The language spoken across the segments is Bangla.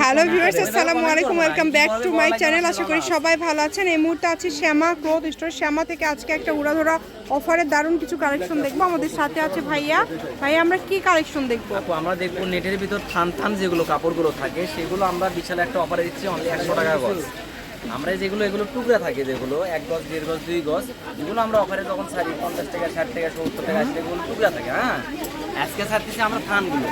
হ্যালো ভিউয়ার্স আসসালামু আলাইকুম welcome back to my channel. আশা করি সবাই ভালো আছেন। এই মুহূর্তে আছে শ্যামা ক্লোথ স্টোর। শ্যামা থেকে আজকে একটা উড়াধরা অফারে দারুণ কিছু কালেকশন দেখব। আমাদের সাথে আছে ভাইয়া। ভাইয়া আমরা কি কালেকশন দেখব? আপু আমরা দেখব নেটের ভিতর থান থান যেগুলো কাপড়গুলো থাকে সেগুলো আমরা বিশাল একটা অফারে দিচ্ছি অনলি একশো টাকা গজ। আমরা যেগুলো এগুলো টুকরা থাকে যেগুলো এক গজ দেড় গজ দুই গজ এগুলো আমরা অফারে যখন ছাড়ি পঞ্চাশ টাকা ষাট টাকা সত্তর টাকা টাকা এগুলো টুকরা থাকে হ্যাঁ? আজকে ছাড়তেছি আমরা থানগুলো।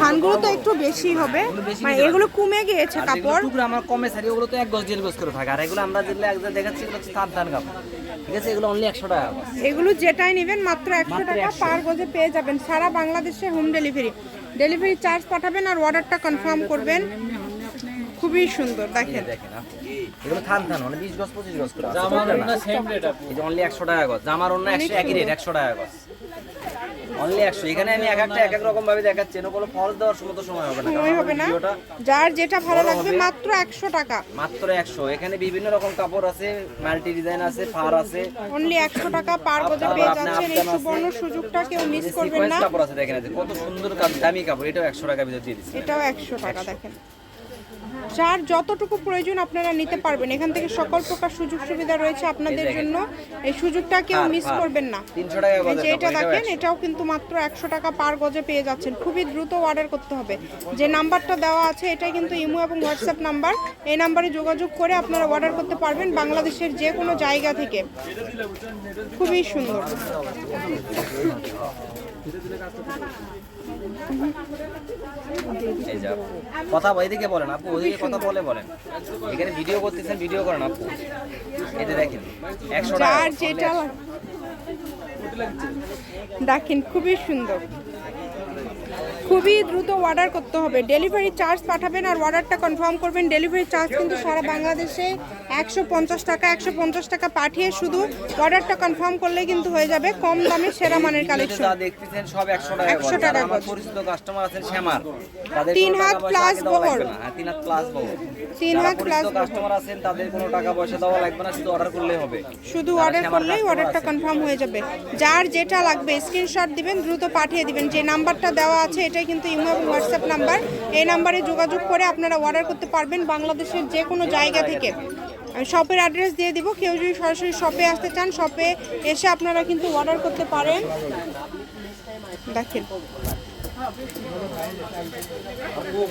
থানগুলো তো একটু বেশি হবে। মানে এগুলো কমে গিয়েছে কাপড়। টুকরা আমরা কমে ছাড়ি ওগুলো তো এক গজ দেড় গজ করে থাকে। আর এগুলো আমরা যেগুলো এক দেখাচ্ছি এগুলো হচ্ছে সাত ধান কাপড়। ঠিক আছে? এগুলো অনলি একশো টাকা এগুলো যেটাই নেবেন মাত্র একশো টাকা পার গজে পেয়ে যাবেন। সারা বাংলাদেশে হোম ডেলিভারি ডেলিভারি চার্জ পাঠাবেন আর অর্ডারটা কনফার্ম করবেন। খুবই সুন্দর দেখেন। আপু। এগুলো থান থান মানে বিশ গজ পঁচিশ গজ করে জামার এই যে অনলি একশো টাকা গজ। জামার অন্য একশো একই রেট একশো টাকা গজ। অনলি একশো। এখানে আমি এক একটা এক এক রকম ভাবে দেখাচ্ছি। এনে কোনো ফলস দেওয়ার সময় তো সময় হবে না। সময় হবে না। যার যেটা ভালো লাগবে মাত্র একশো টাকা। মাত্র একশো। এখানে বিভিন্ন রকম কাপড় আছে মাল্টি ডিজাইন আছে ফার আছে। অনলি একশো টাকা পার গজে পেয়ে যাচ্ছেন এই সুবর্ণ সুযোগটা কেউ মিস করবেন না। কাপড় আছে দেখেন কত সুন্দর দামি কাপড় এটাও একশো টাকা ভিতর দিয়ে দিচ্ছি। এটাও একশো টাকা দেখেন। যার যতটুকু প্রয়োজন আপনারা নিতে পারবেন। এখান থেকে সকল প্রকার সুযোগ সুবিধা রয়েছে আপনাদের জন্য। এই সুযোগটা কেউ মিস করবেন না। তিনশো টাকা এই গজের যে এটা দেখেন এটাও কিন্তু মাত্র একশো টাকা পার গজে পেয়ে যাচ্ছেন। খুবই দ্রুত অর্ডার করতে হবে। যে নাম্বারটা দেওয়া আছে এটাই কিন্তু ইমো এবং হোয়াটসঅ্যাপ নাম্বার। এই নাম্বারে যোগাযোগ করে আপনারা অর্ডার করতে পারবেন বাংলাদেশের যে কোনো জায়গা থেকে। খুবই সুন্দর। কথা এদিকে বলেন আপু কথা বলে বলেন, এখানে ভিডিও করতেছেন ভিডিও করেন আপু এতে দেখেন, একশো টাকা। দেখেন, খুবই সুন্দর। খুবই দ্রুত অর্ডার করতে হবে। ডেলিভারি চার্জ পাঠাবেন আর অর্ডারটা কনফার্ম করবেন। ডেলিভারি চার্জ কিন্তু সারা বাংলাদেশে একশো পঞ্চাশ টাকা একশো পঞ্চাশ টাকা পাঠিয়ে শুধু অর্ডারটা কনফার্ম করলে কিন্তু হয়ে যাবে কম দামে সেরা মানের কালেকশন দেখতেছেন সব একশো টাকা 100 করে। টাকা। পরিচিত কাস্টমার আছেন শ্যামার তিন হাত আগে দেওয়া বহর। হ্যাঁ, তিন হাত প্লাস বহর। তিন হাত বহর। কাস্টমার আছেন তাদের কোনো টাকা পয়সা দেওয়া লাগবে না শুধু অর্ডার করলেই হবে। শুধু অর্ডার করলেই অর্ডারটা কনফার্ম হয়ে যাবে। যার যেটা লাগবে স্ক্রিনশট দিবেন দ্রুত পাঠিয়ে দিবেন। যে নাম্বারটা দেওয়া আছে এটাই কিন্তু ইমো এবং হোয়াটসঅ্যাপ নাম্বার। এই নাম্বারে যোগাযোগ করে আপনারা অর্ডার করতে পারবেন বাংলাদেশের যে কোনো জায়গা থেকে। শপের অ্যাড্রেস দিয়ে দিব। কেউ যদি সরাসরি শপে আসতে চান শপে এসে আপনারা কিন্তু অর্ডার করতে পারেন। দেখেন।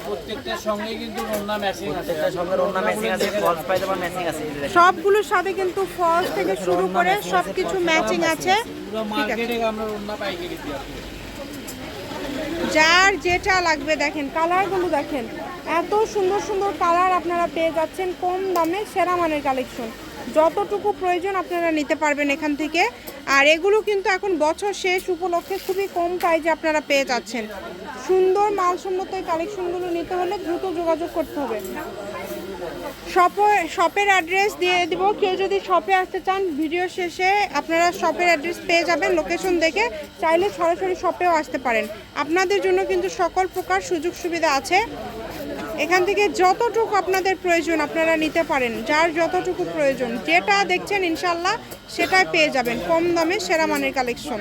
প্রত্যেকটার কিন্তু ম্যাচিং আছে। প্রত্যেকটা সঙ্গে ওড়না ম্যাচিং আছে ফলস পায়জামা ম্যাচিং আছে এই যে দেখেন। সবগুলোর সাথে কিন্তু ফলস থেকে শুরু করে সব কিছু ম্যাচিং আছে। পুরো মার্কেটে আমরা ওড়না পাইকারি দিই আপনি। যার যেটা লাগবে দেখেন, কালারগুলো দেখেন, এত সুন্দর সুন্দর কালার আপনারা পেয়ে যাচ্ছেন কম দামে সেরা মানের কালেকশন। যতটুকু প্রয়োজন আপনারা নিতে পারবেন এখান থেকে। আর এগুলো কিন্তু এখন বছর শেষ উপলক্ষে খুবই কম প্রাইজে আপনারা পেয়ে যাচ্ছেন। সুন্দর মালসম্মত এই কালেকশনগুলো নিতে হলে দ্রুত যোগাযোগ করতে হবে। শপে শপের অ্যাড্রেস দিয়ে দিব। কেউ যদি শপে আসতে চান ভিডিও শেষে আপনারা শপের অ্যাড্রেস পেয়ে যাবেন লোকেশন দেখে। চাইলে সরাসরি শপেও আসতে পারেন। আপনাদের জন্য কিন্তু সকল প্রকার সুযোগ সুবিধা আছে। এখান থেকে যতটুকু আপনাদের প্রয়োজন আপনারা নিতে পারেন। যার যতটুকু প্রয়োজন, যেটা দেখছেন ইনশাল্লাহ, সেটাই পেয়ে যাবেন কম দামে সেরা মানের কালেকশন।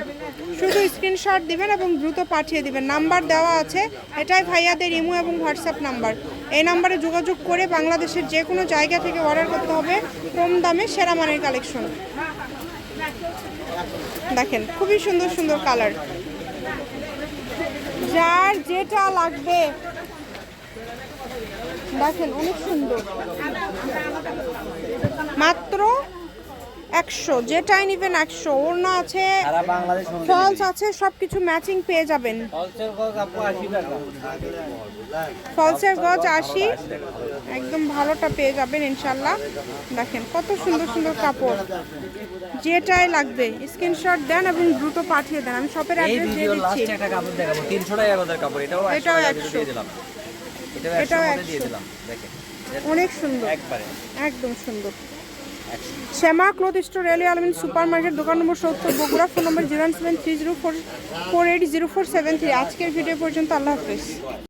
শুধু স্ক্রিনশট দিবেন এবং দ্রুত পাঠিয়ে দিবেন। নাম্বার দেওয়া আছে, এটাই ভাইয়াদের ইমো এবং হোয়াটসঅ্যাপ নাম্বার। এই নাম্বারে যোগাযোগ করে বাংলাদেশের যে কোনো জায়গা থেকে অর্ডার করতে হবে কম দামে সেরা মানের কালেকশন। দেখেন, খুবই সুন্দর সুন্দর কালার যার যেটা লাগবে দেখেন অনেক সুন্দর। মাত্র একশো যেটাই নেবেন একশো। ওড়না আছে ফলস আছে সব কিছু ম্যাচিং পেয়ে যাবেন। ফলসের গজ আশি একদম ভালোটা পেয়ে যাবেন ইনশাল্লাহ। দেখেন কত সুন্দর সুন্দর কাপড়। যেটাই লাগবে স্ক্রিনশট দেন এবং দ্রুত পাঠিয়ে দেন। আমি শপের অ্যাড্রেস দিয়ে দিচ্ছি। এটাও একশো এটাও দিয়ে দিলাম এটাও এটাও একশো দিয়ে 100 দিলাম দেখেন। অনেক সুন্দর। একবারে। একদম সুন্দর। Shyama cloth store Almin super market দোকান নম্বর সত্তর Bogura phone number zero seven three zero four four eight zero four seven three. আজকের ভিডিও পর্যন্ত আল্লাহ হাফিজ।